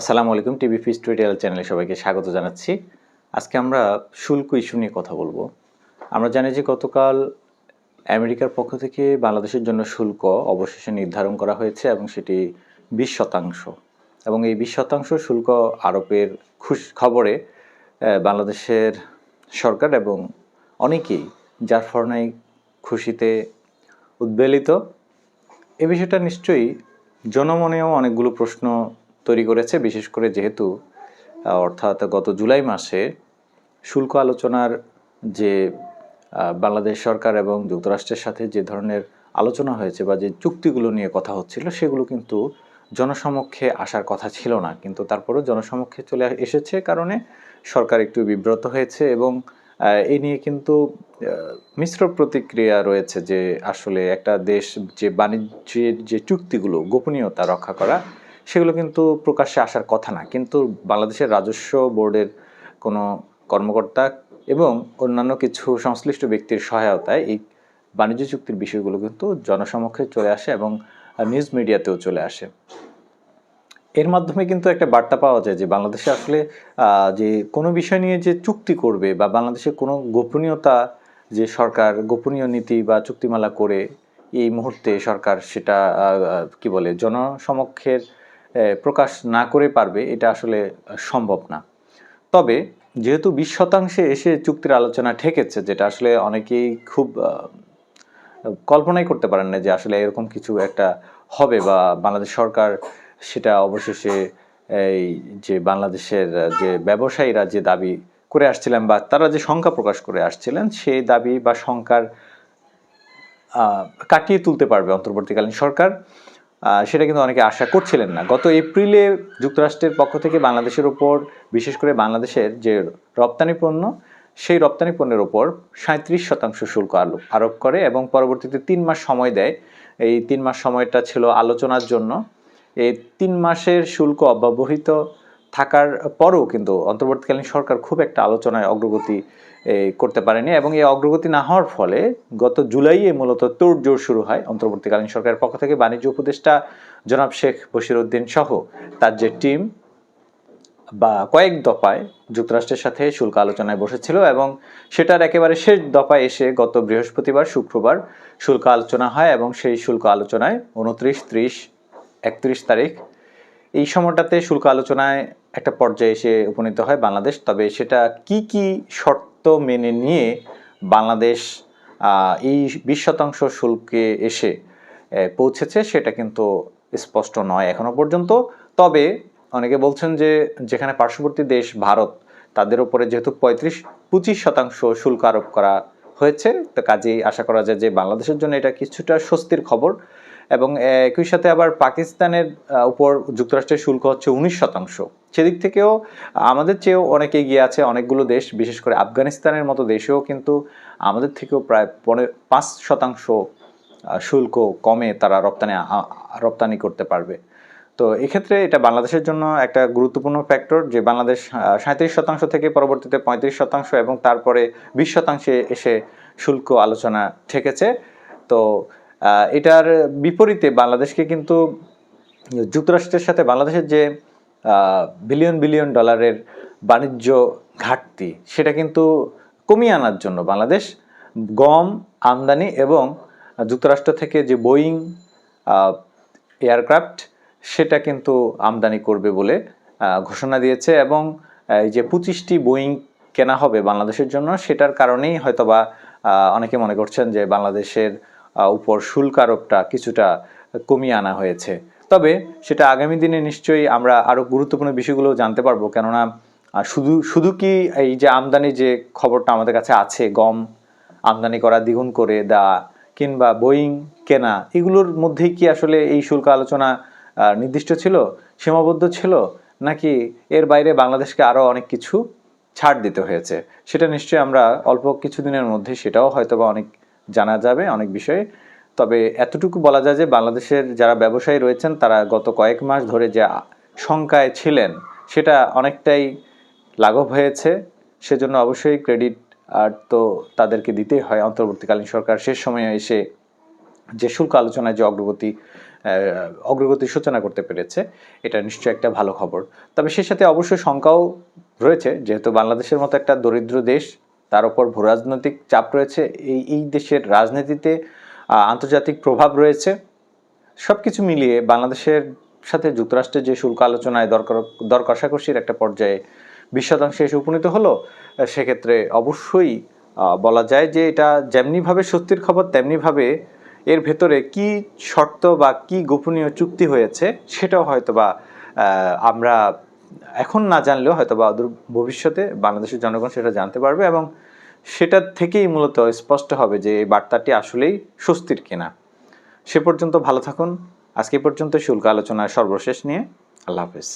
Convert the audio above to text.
আসসালামু আলাইকুম, টিভি ফিস টুইটাল চ্যানেলে সবাইকে স্বাগত জানাচ্ছি। আজকে আমরা শুল্ক ইস্যু নিয়ে কথা বলব। আমরা জানি যে গতকাল আমেরিকার পক্ষ থেকে বাংলাদেশের জন্য শুল্ক অবশেষে নির্ধারণ করা হয়েছে এবং সেটি বিশ শতাংশ। এবং এই বিশ শতাংশ শুল্ক আরোপের খুশ খবরে বাংলাদেশের সরকার এবং অনেকেই, যার ফরনাই খুশিতে উদ্বেলিত। এ বিষয়টা নিশ্চয়ই জনমনেও অনেকগুলো প্রশ্ন তৈরি করেছে, বিশেষ করে যেহেতু অর্থাৎ গত জুলাই মাসে শুল্ক আলোচনার যে বাংলাদেশ সরকার এবং যুক্তরাষ্ট্রের সাথে যে ধরনের আলোচনা হয়েছে বা যে চুক্তিগুলো নিয়ে কথা হচ্ছিল, সেগুলো কিন্তু জনসমক্ষে আসার কথা ছিল না। কিন্তু তারপরেও জনসমক্ষে চলে এসেছে কারণে সরকার একটু বিব্রত হয়েছে এবং এই নিয়ে কিন্তু মিশ্র প্রতিক্রিয়া রয়েছে যে আসলে একটা দেশ যে বাণিজ্যের যে চুক্তিগুলো, গোপনীয়তা রক্ষা করা সেগুলো কিন্তু প্রকাশ্যে আসার কথা না। কিন্তু বাংলাদেশের রাজস্ব বোর্ডের কোনো কর্মকর্তা এবং অন্যান্য কিছু সংশ্লিষ্ট ব্যক্তির সহায়তায় এই বাণিজ্য চুক্তির বিষয়গুলো কিন্তু জনসমক্ষে চলে আসে এবং নিউজ মিডিয়াতেও চলে আসে। এর মাধ্যমে কিন্তু একটা বার্তা পাওয়া যায় যে বাংলাদেশে আসলে যে কোনো বিষয় নিয়ে যে চুক্তি করবে বা বাংলাদেশে কোনো গোপনীয়তা যে সরকার, গোপনীয় নীতি বা চুক্তিমালা করে এই মুহূর্তে সরকার সেটা কি বলে, জনসমক্ষের প্রকাশ না করে পারবে, এটা আসলে সম্ভব না। তবে যেহেতু বিশ শতাংশে এসে চুক্তির আলোচনা ঠেকেছে, যেটা আসলে অনেকেই খুব কল্পনাই করতে পারেন না যে আসলে এরকম কিছু একটা হবে বা বাংলাদেশ সরকার সেটা অবশেষে এই যে বাংলাদেশের যে ব্যবসায়ীরা যে দাবি করে আসছিলেন বা তারা যে শঙ্কা প্রকাশ করে আসছিলেন, সেই দাবি বা শঙ্কার কাটিয়ে তুলতে পারবে অন্তর্বর্তীকালীন সরকার। সেটা কিন্তু অনেকে আশা করছিলেন না। গত এপ্রিলে যুক্তরাষ্ট্রের পক্ষ থেকে বাংলাদেশের ওপর, বিশেষ করে বাংলাদেশের যে রপ্তানি পণ্য, সেই রপ্তানি পণ্যের ওপর সাঁত্রিশ শতাংশ শুল্ক আরোপ আরোপ করে এবং পরবর্তীতে তিন মাস সময় দেয়। এই তিন মাস সময়টা ছিল আলোচনার জন্য। এই তিন মাসের শুল্ক অব্যবহৃত থাকার পরও কিন্তু অন্তর্বর্তীকালীন সরকার খুব একটা আলোচনায় অগ্রগতি করতে পারেনি এবং এই অগ্রগতি না হওয়ার ফলে গত জুলাইয়ে মূলত তোড়জোড় শুরু হয় অন্তর্বর্তীকালীন সরকারের পক্ষ থেকে বাণিজ্য উপদেষ্টা জনাব শেখ বশিরউদ্দিন সহ তার যে টিম বা কয়েক দফায় যুক্তরাষ্ট্রের সাথে শুল্ক আলোচনায় বসেছিল এবং সেটার একেবারে শেষ দফায় এসে গত বৃহস্পতিবার, শুক্রবার শুল্ক আলোচনা হয় এবং সেই শুল্ক আলোচনায় উনত্রিশ, ত্রিশ, একত্রিশ তারিখ এই সময়টাতে শুল্ক আলোচনায় একটা পর্যায়ে এসে উপনীত হয় বাংলাদেশ। তবে সেটা কি কি শর্ত মেনে নিয়ে বাংলাদেশ এই বিশ শতাংশ শুল্কে এসে পৌঁছেছে, সেটা কিন্তু স্পষ্ট নয় এখনও পর্যন্ত। তবে অনেকে বলছেন যে, যেখানে পার্শ্ববর্তী দেশ ভারত, তাদের উপরে যেহেতু পঁয়ত্রিশ, পঁচিশ শতাংশ শুল্ক আরোপ করা হয়েছে, তো কাজেই আশা করা যায় যে বাংলাদেশের জন্য এটা কিছুটা স্বস্তির খবর। এবং একই সাথে আবার পাকিস্তানের উপর যুক্তরাষ্ট্রের শুল্ক হচ্ছে উনিশ শতাংশ। সেদিক থেকেও, আমাদের চেয়েও অনেকে এগিয়ে আছে অনেকগুলো দেশ, বিশেষ করে আফগানিস্তানের মতো দেশেও কিন্তু আমাদের থেকেও প্রায় পনেরো পাঁচ শতাংশ শুল্ক কমে তারা রপ্তানি রপ্তানি করতে পারবে। তো এক্ষেত্রে এটা বাংলাদেশের জন্য একটা গুরুত্বপূর্ণ ফ্যাক্টর যে বাংলাদেশ সাঁত্রিশ শতাংশ থেকে পরবর্তীতে পঁয়ত্রিশ শতাংশ এবং তারপরে বিশ শতাংশে এসে শুল্ক আলোচনা ঠেকেছে। তো এটার বিপরীতে বাংলাদেশকে কিন্তু যুক্তরাষ্ট্রের সাথে বাংলাদেশের যে বিলিয়ন বিলিয়ন ডলারের বাণিজ্য ঘাটতি, সেটা কিন্তু কমিয়ে আনার জন্য বাংলাদেশ গম, আমদানি এবং যুক্তরাষ্ট্র থেকে যে বোয়িং এয়ারক্রাফট সেটা কিন্তু আমদানি করবে বলে ঘোষণা দিয়েছে এবং এই যে পঁচিশটি বোয়িং কেনা হবে বাংলাদেশের জন্য, সেটার কারণেই হয়তোবা অনেকে মনে করছেন যে বাংলাদেশের উপর শুল্ক আরোপটা কিছুটা কমিয়ে আনা হয়েছে। তবে সেটা আগামী দিনে নিশ্চয়ই আমরা আরও গুরুত্বপূর্ণ বিষয়গুলো জানতে পারব। কেননা শুধু শুধু কি এই যে আমদানি যে খবরটা আমাদের কাছে আছে, গম আমদানি করা, দ্বিগুণ করে দা কিংবা বোয়িং কেনা, এগুলোর মধ্যেই কি আসলে এই শুল্ক আলোচনা নির্দিষ্ট ছিল, সীমাবদ্ধ ছিল? নাকি এর বাইরে বাংলাদেশকে আরও অনেক কিছু ছাড় দিতে হয়েছে? সেটা নিশ্চয়ই আমরা অল্প কিছুদিনের মধ্যে সেটাও হয়তো বা অনেক জানা যাবে অনেক বিষয়ে। তবে এতটুকু বলা যায় যে বাংলাদেশের যারা ব্যবসায়ী রয়েছেন, তারা গত কয়েক মাস ধরে যে শঙ্কায় ছিলেন, সেটা অনেকটাই লাঘব হয়েছে। সেজন্য অবশ্যই ক্রেডিট আর তো তাদেরকে দিতেই হয়। অন্তর্বর্তীকালীন সরকার শেষ সময়ে এসে যে শুল্ক আলোচনায় যে অগ্রগতি অগ্রগতির সূচনা করতে পেরেছে, এটা নিশ্চয়ই একটা ভালো খবর। তবে সে সাথে অবশ্যই শঙ্কাও রয়েছে, যেহেতু বাংলাদেশের মতো একটা দরিদ্র দেশ তার উপর ভূরাজনৈতিক চাপ রয়েছে। এই এই দেশের রাজনীতিতে আন্তর্জাতিক প্রভাব রয়েছে। সব কিছু মিলিয়ে বাংলাদেশের সাথে যুক্তরাষ্ট্রের যে শুল্ক আলোচনায় দরকার, দর কষাকষির একটা পর্যায়ে বিশ শতাংশে এসে উপনীত হলো সেক্ষেত্রে অবশ্যই বলা যায় যে এটা যেমনিভাবে সত্যির খবর, তেমনিভাবে এর ভেতরে কি শর্ত বা কি গোপনীয় চুক্তি হয়েছে, সেটাও হয়তো বা আমরা এখন না জানলেও হয়তো বা ভবিষ্যতে বাংলাদেশের জনগণ সেটা জানতে পারবে এবং সেটা থেকেই মূলত স্পষ্ট হবে যে এই বার্তাটি আসলেই স্বস্তির কিনা। সে পর্যন্ত ভালো থাকুন। আজকে পর্যন্ত শুল্ক আলোচনার সর্বশেষ নিয়ে আল্লাহ হাফেজ।